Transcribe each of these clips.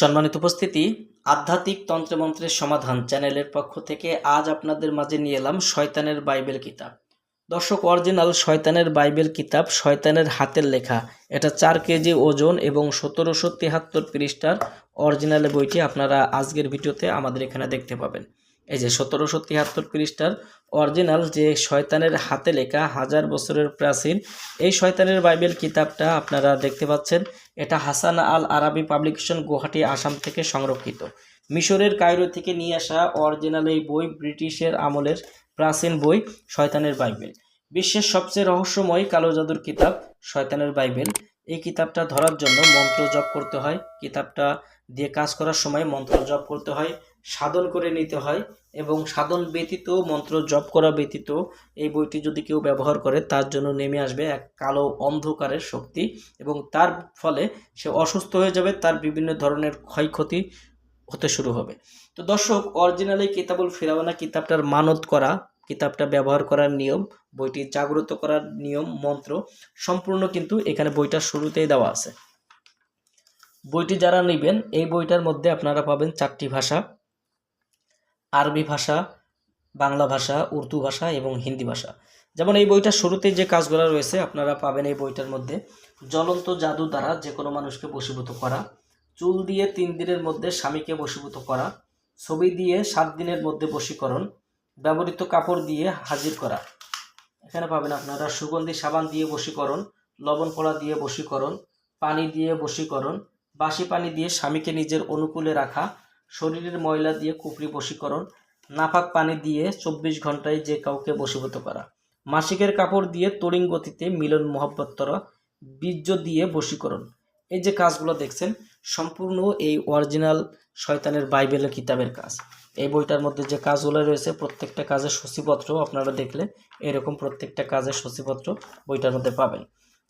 সম্মানিত উপস্থিতি, আধ্যাত্মিক তন্ত্রমন্ত্রের সমাধান চ্যানেলের পক্ষ থেকে আজ আপনাদের মাঝে নিয়ে এলাম শয়তানের বাইবেল কিতাব। দর্শক, অরিজিনাল শয়তানের বাইবেল কিতাব শয়তানের হাতের লেখা। এটা চার কেজি ওজন এবং সতেরোশো তিয়াত্তর পৃষ্ঠার অরিজিনাল বইটি আপনারা আজকের ভিডিওতে আমাদের এখানে দেখতে পাবেন। এই যে সতেরোশো তিয়াত্তর পৃষ্ঠার অরিজিনাল যে শয়তানের হাতে লেখা হাজার বছরের প্রাচীন, এই শয়তানের বাইবেল কিতাবটা আপনারা দেখতে পাচ্ছেন। এটা হাসান আল আরাবি পাবলিকেশন গুয়াহাটি, আসাম থেকে সংরক্ষিত। মিশরের কায়রো থেকে নিয়ে আসা অরিজিনাল এই বই ব্রিটিশের আমলের প্রাচীন বই শয়তানের বাইবেল। বিশ্বের সবচেয়ে রহস্যময় কালো জাদুর কিতাব শয়তানের বাইবেল। এই কিতাবটা ধরার জন্য মন্ত্র জপ করতে হয়। কিতাবটা দিয়ে কাজ করার সময় মন্ত্র জপ করতে হয়। সাধন করে নিতে হয় এবং সাধন ব্যতীত, মন্ত্র জপ করা ব্যতীত এই বইটি যদি কেউ ব্যবহার করে, তার জন্য নেমে আসবে এক কালো অন্ধকারের শক্তি এবং তার ফলে সে অসুস্থ হয়ে যাবে, তার বিভিন্ন ধরনের ক্ষয়ক্ষতি হতে শুরু হবে। তো দর্শক অরিজিনালি কিতাবুল ফিরাওয়ানা কিতাবটার মানত করা, কিতাবটা ব্যবহার করার নিয়ম, বইটি জাগ্রত করার নিয়ম, মন্ত্র সম্পূর্ণ কিন্তু এখানে বইটার শুরুতেই দেওয়া আছে। বইটি যারা নেবেন, এই বইটার মধ্যে আপনারা পাবেন চারটি ভাষা। আরবি ভাষা, বাংলা ভাষা, উর্দু ভাষা এবং হিন্দি ভাষা। যেমন এই বইটার শুরুতে যে কাজগুলো রয়েছে, আপনারা পাবেন এই বইটার মধ্যে, জ্বলন্ত জাদু দ্বারা যে কোনো মানুষকে বশীভূত করা, চুল দিয়ে তিন দিনের মধ্যে স্বামীকে বশীভূত করা, ছবি দিয়ে সাত দিনের মধ্যে বশীকরণ, ব্যবহৃত কাপড় দিয়ে হাজির করা। এখানে পাবেন আপনারা সুগন্ধি সাবান দিয়ে বশীকরণ, লবণ কলা দিয়ে বশীকরণ, পানি দিয়ে বশীকরণ, বাসি পানি দিয়ে স্বামীকে নিজের অনুকূলে রাখা শরীরের ময়লা দিয়ে কুপরি বশীকরণ নাপাক পানি দিয়ে চব্বিশ ঘন্টায় যে কাউকে বশীভূত করা, মাসিকের কাপড় দিয়ে তড়িং গতিতে মিলন মহব্বতরা বীর্য দিয়ে বশীকরণ। এই যে কাজগুলো দেখছেন, সম্পূর্ণ এই অরিজিনাল শয়তানের বাইবেলের কিতাবের কাজ। এই বইটার মধ্যে যে কাজগুলো রয়েছে, প্রত্যেকটা কাজের সূচিপত্র আপনারা দেখলে এরকম প্রত্যেকটা কাজের সূচিপত্র বইটার মধ্যে পাবেন।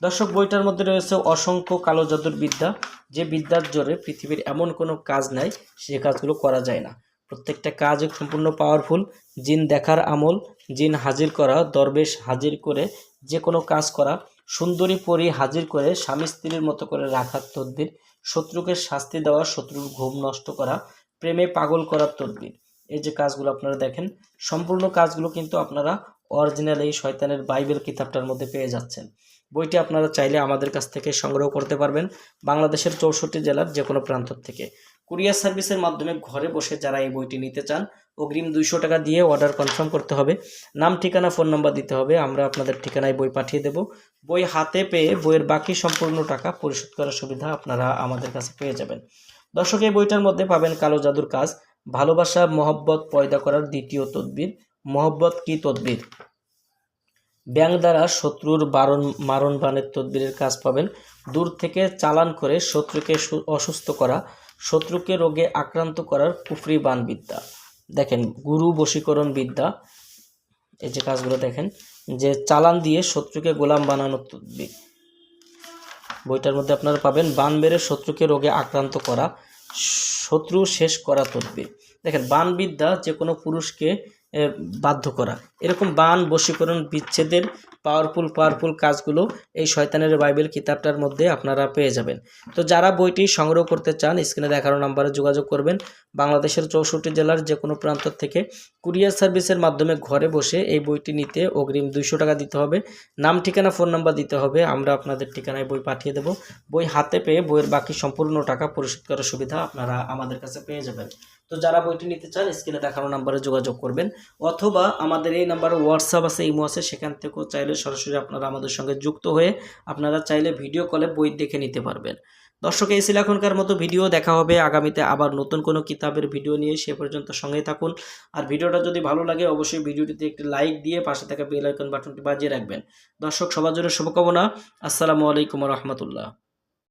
দর্শক, বইটার মধ্যে রয়েছে অসংখ্য কালো জাদুর বিদ্যা। যে বিদ্যার জোরে পৃথিবীর এমন কোনো কাজ নাই, সে কাজগুলো করা যায় না। প্রত্যেকটা কাজ সম্পূর্ণ পাওয়ারফুল জিন দেখার আমল, জিন হাজির করা, দরবেশ হাজির করে যে কোনো কাজ করা, সুন্দরী পরি হাজির করে স্বামী স্ত্রীর মতো করে রাখার তদ্বির, শত্রুকে শাস্তি দেওয়া, শত্রুর ঘুম নষ্ট করা, প্রেমে পাগল করার তদ্বির। এই যে কাজগুলো আপনারা দেখেন, সম্পূর্ণ কাজগুলো কিন্তু আপনারা অরিজিনাল এই শয়তানের বাইবেল কিতাবটার মধ্যে পেয়ে যাচ্ছেন। বইটি আপনারা চাইলে আমাদের কাছ থেকে সংগ্রহ করতে পারবেন বাংলাদেশের চৌষট্টি জেলার যে কোনো প্রান্ত থেকে। কুরিয়ার সার্ভিসের মাধ্যমে ঘরে বসে যারা এই বইটি নিতে চান, অগ্রিম দুইশো টাকা দিয়ে অর্ডার কনফার্ম করতে হবে। নাম, ঠিকানা, ফোন নাম্বার দিতে হবে। আমরা আপনাদের ঠিকানায় বই পাঠিয়ে দেব। বই হাতে পেয়ে বইয়ের বাকি সম্পূর্ণ টাকা পরিশোধ করার সুবিধা আপনারা আমাদের কাছে পেয়ে যাবেন। দর্শক, এই বইটার মধ্যে পাবেন কালো জাদুর কাজ, ভালোবাসা, মহব্বত পয়দা করার দ্বিতীয় তদবির। মহব্বত কি তদবির? ব্যাং দ্বারা শত্রুর বারণ, মারণ বানের তদবিরের কাজ পাবেন। দূর থেকে চালান করে শত্রুকে অসুস্থ করা, শত্রুকে রোগে আক্রান্ত করার কুফরি বান বিদ্যা দেখেন, গুরু বশীকরণ বিদ্যা। এই যে কাজগুলো দেখেন, যে চালান দিয়ে শত্রুকে গোলাম বানানোর তদবির। বইটার মধ্যে আপনারা পাবেন, বান মেরে শত্রুকে রোগে আক্রান্ত করা, শত্রু শেষ করা তদবির। দেখেন বান বিদ্যা যে কোনো পুরুষকে বাধ্য করা। এরকম বান বশীকরণ বিচ্ছেদের পাওয়ারফুল পাওয়ারফুল কাজগুলো এই শয়তানের বাইবেল কিতাবটার মধ্যে আপনারা পেয়ে যাবেন। তো যারা বইটি সংগ্রহ করতে চান, স্ক্রিনে দেখানো নাম্বারে যোগাযোগ করবেন। বাংলাদেশের চৌষট্টি জেলার যে কোনো প্রান্ত থেকে কুরিয়ার সার্ভিসের মাধ্যমে ঘরে বসে এই বইটি নিতে অগ্রিম দুইশো টাকা দিতে হবে। নাম, ঠিকানা, ফোন নাম্বার দিতে হবে। আমরা আপনাদের ঠিকানায় বই পাঠিয়ে দেব। বই হাতে পেয়ে বইয়ের বাকি সম্পূর্ণ টাকা পরিশোধ করার সুবিধা আপনারা আমাদের কাছে পেয়ে যাবেন। তো যারা বইটি নিতে চান, স্ক্রিনে দেখানো নাম্বারে যোগাযোগ করবেন। অথবা আমাদের এই নাম্বারে হোয়াটসঅ্যাপ আছে, ইমো আছে, সেখান থেকেও চাইলে সরাসরি আপনারা আমাদের সঙ্গে যুক্ত হয়ে আপনারা চাইলে ভিডিও কলে বই দেখে নিতে পারবেন। দর্শক, এই ছিল এখনকার মতো ভিডিও দেখা হবে আগামীতে আবার নতুন কোনো কিতাবের ভিডিও নিয়ে। সে পর্যন্ত সঙ্গে থাকুন। আর ভিডিওটা যদি ভালো লাগে, অবশ্যই ভিডিওটিতে একটি লাইক দিয়ে পাশে থাকা বেল আইকন বাটনটি বাজিয়ে রাখবেন। দর্শক, সবার জন্য শুভকামনা। আসসালামু আলাইকুম রহমতুল্লাহ।